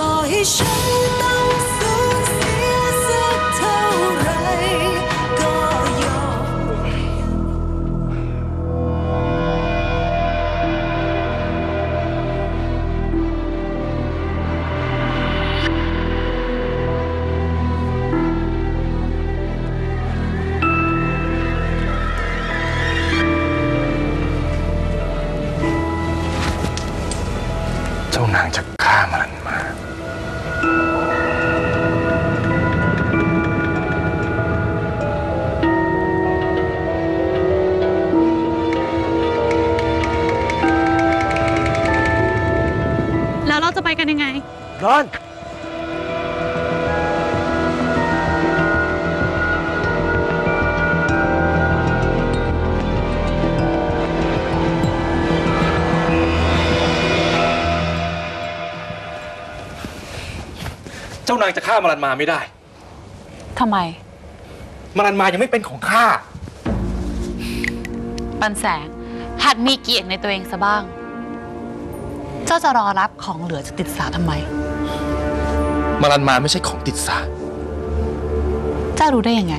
ต่อ นอน เจ้านางจะฆ่ามารันมาไม่ได้ ทำไม มารันมายังไม่เป็นของข้า ปันแสง หัดมีเกียรติในตัวเองซะบ้าง เจ้าจะรอรับของเหลือจะติดสาทำไม มารันมาไม่ใช่ของติดสาเจ้ารู้ได้ยังไง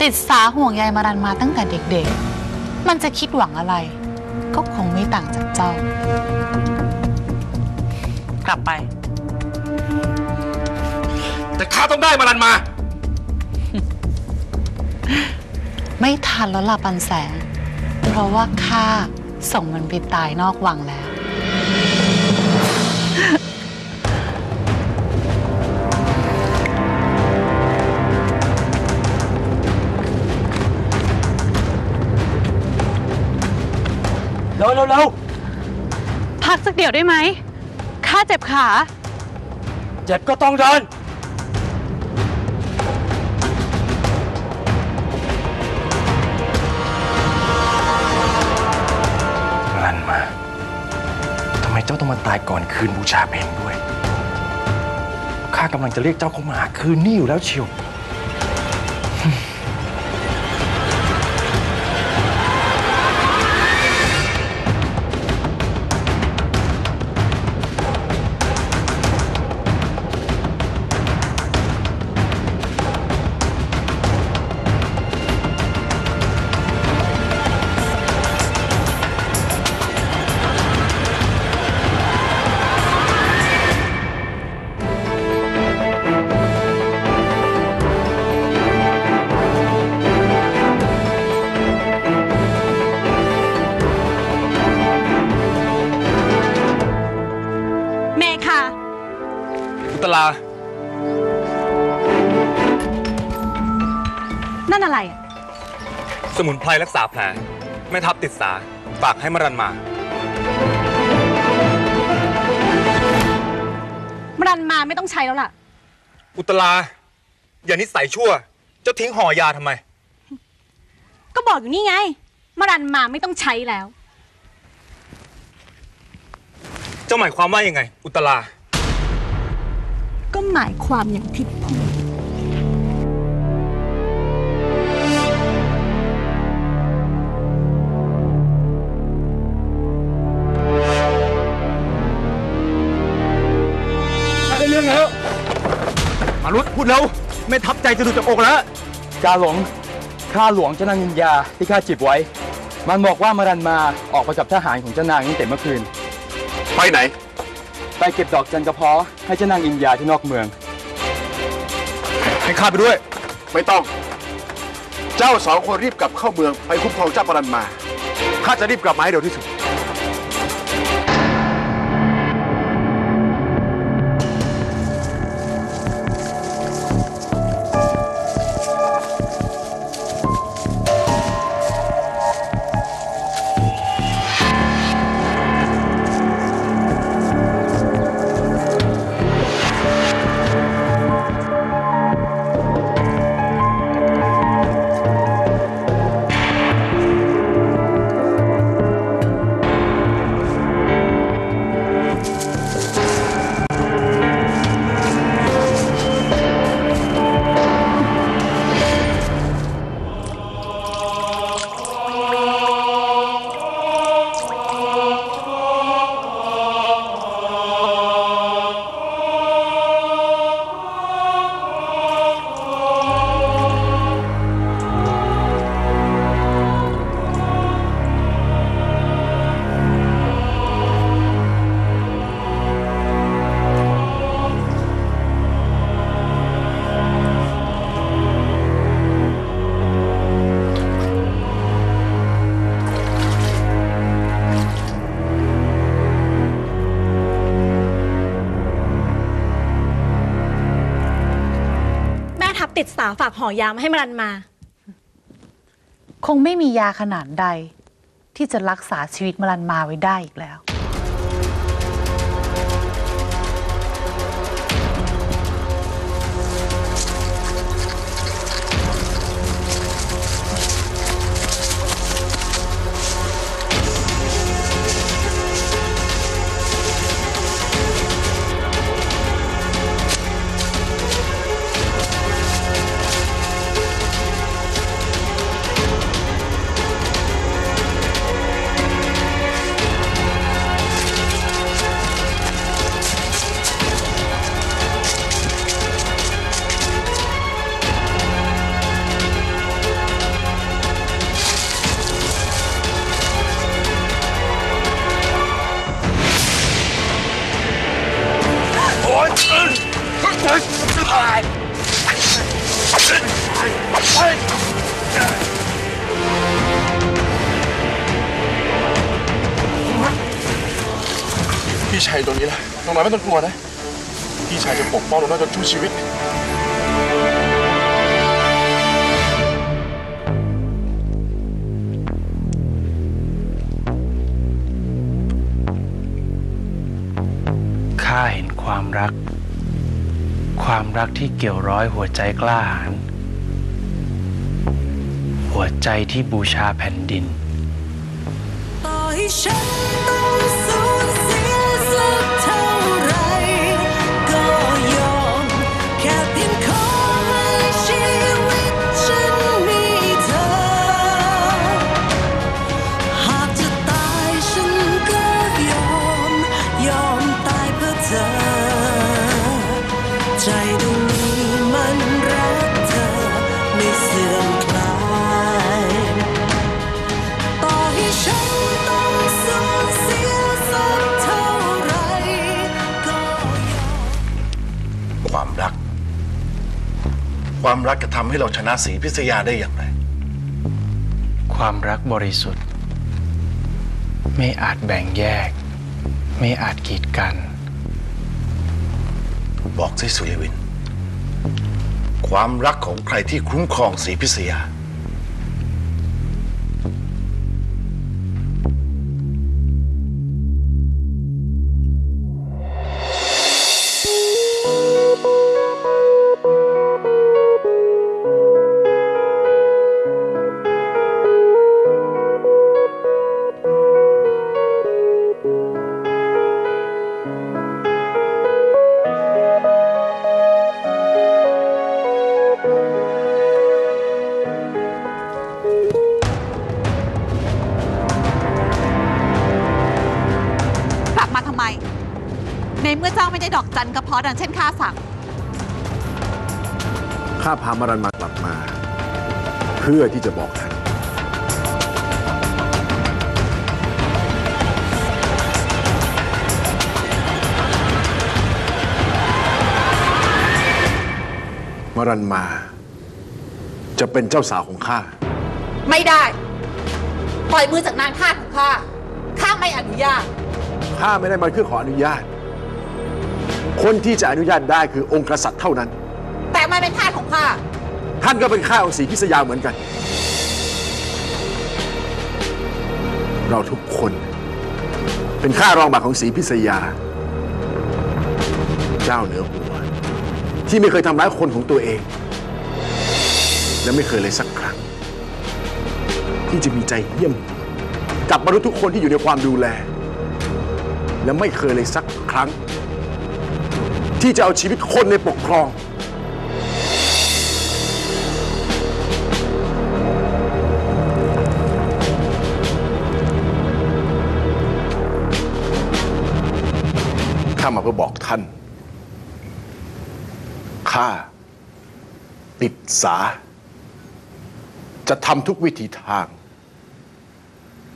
ติดสาห่วงใยมารันมาตั้งแต่เด็กๆ มันจะคิดหวังอะไร ก็คงไม่ต่างจากเจ้า กลับไป แต่ข้าต้องได้มารันมา ไม่ทันแล้วล่ะปันแสง เพราะว่าข้าส่งมันไปตายนอกวังแล้ว ร็วเร็วเร็วพักสักเดี๋ยวได้ไหมข้าเจ็บขา เจ็บก็ต้องเดินรันมา ทำไมเจ้าต้องมาตายก่อนคืนบูชาเพนด้วย ข้ากำลังจะเรียกเจ้าเข้ามาหาคืนนี่อยู่แล้วเชียว นั่นอะไรอะสมุนไพรรักษาแผลแม่ทัพติดสาฝากให้มารันมา มรันมาไม่ต้องใช้แล้วล่ะ อุตลา อย่านิสัยชั่ว เจ้าทิ้งห่อยาทำไม ก็บอกอยู่นี่ไง มรันมาไม่ต้องใช้แล้ว เจ้าหมายความว่ายังไง อุตลา ก็หมายความอย่างที่พูดได้ มารุดพูดแล้วไม่ทับใจจะดูจากอกแล้วกาหลงข้าหลวงเจ้านางนินยาที่ข้าจีบไว้ มันบอกว่ามารันมาออกไปกับทหารของเจ้านางตั้งแต่เมื่อคืน ไปไหน ไปเก็บดอกจันกระเพาะให้เจ้านางอินยาที่นอกเมือง ให้ข้าไปด้วย ไม่ต้อง เจ้าสองคนรีบกลับเข้าเมืองไปคุ้มครองเจ้าปรันมา ข้าจะรีบกลับมาให้เร็วที่สุด ติดสาฝากห่อยามาให้มรันมา คงไม่มียาขนาดใด ที่จะรักษาชีวิตมรันมาไว้ได้อีกแล้ว พี่ชายตรงนี้แล้วน้องน้อยไม่ต้องกลัวนะ พี่ชายจะปกป้องน้องน้อยจนชั่วชีวิต ข้าเห็นความรัก ความรักที่เกี่ยวร้อยหัวใจกล้าหาญหัวใจที่บูชาแผ่นดินต่อให้ฉันต้อง ความรักจะทำให้เราชนะสีพิษยาได้อย่างไร ความรักบริสุทธิ์ ไม่อาจแบ่งแยก ไม่อาจกีดกัน บอกสิสุริวิน ความรักของใครที่คุ้มครองสีพิษยาาะดังเช่นข้าสั่งข้าพามารันมากลับมา เพื่อที่จะบอกท่านมารันมา จะเป็นเจ้าสาวของข้า ไม่ได้ ปล่อยมือจากนางข้าของข้า ข้าไม่อนุญาต ข้าไม่ได้มาเพื่อขออนุญาต คนที่จะอนุญาตได้คือองค์กษัตริย์เท่านั้น แต่มันเป็นทาสของข้า ท่านก็เป็นข้าของศรีพิษยาเหมือนกัน เราทุกคน เป็นข้ารองบาทของศรีพิษยา เจ้าเหนือหัว ที่ไม่เคยทำร้ายคนของตัวเอง และไม่เคยเลยสักครั้ง ที่จะมีใจเยี่ยม กับมนุษย์ทุกคนที่อยู่ในความดูแล และไม่เคยเลยสักครั้ง ที่จะเอาชีวิตคนในปกครอง ข้ามาเพื่อบอกท่าน ข้าติดสา จะทำทุกวิธีทาง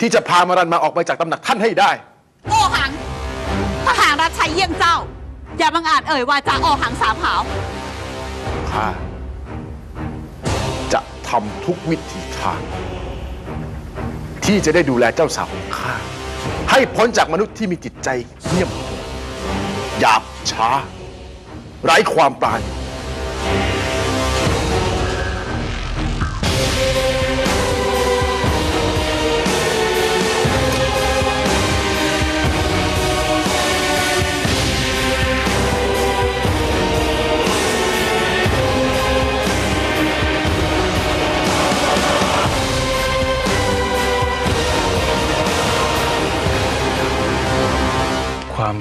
ที่จะพามารันมาออกไปจากตำหนักท่านให้ได้ โอหัง ทหารรับใช้เยี่ยงเจ้า อย่าบังอาจเอ่ยวาจาออกหังสามหาวข้าจะทำทุกวิธีทาง ที่จะได้ดูแลเจ้าสาวของข้า ให้พ้นจากมนุษย์ที่มีจิตใจเยี่ยมโหดหยาบช้า ไร้ความปราณี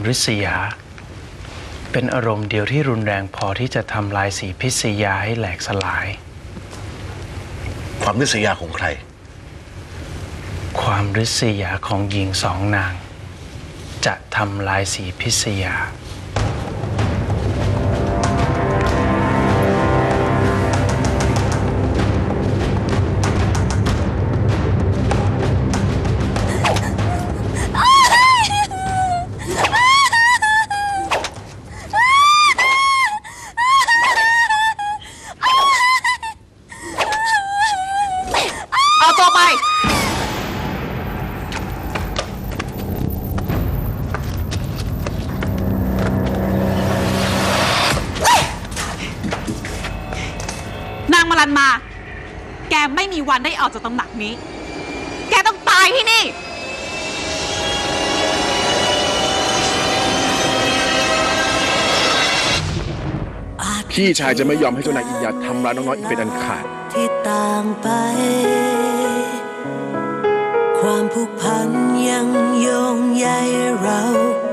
ริษยา เป็นอารมณ์เดียวที่รุนแรงพอที่จะทำลายสีพิษยาให้แหลกสลาย ความนิสยาของใคร ความริษยาของหญิงสองนาง จะทำลายสีพิษยาเอา ออกจากตำหนักนี้ แกต้องตายที่นี่ พี่ชายจะไม่ยอมให้เจ้านายอินยาทำร้ายน้องๆอีกเป็นอันขาด ที่ต่างไป ความผูกพันยังโยงใยเรามาเจอ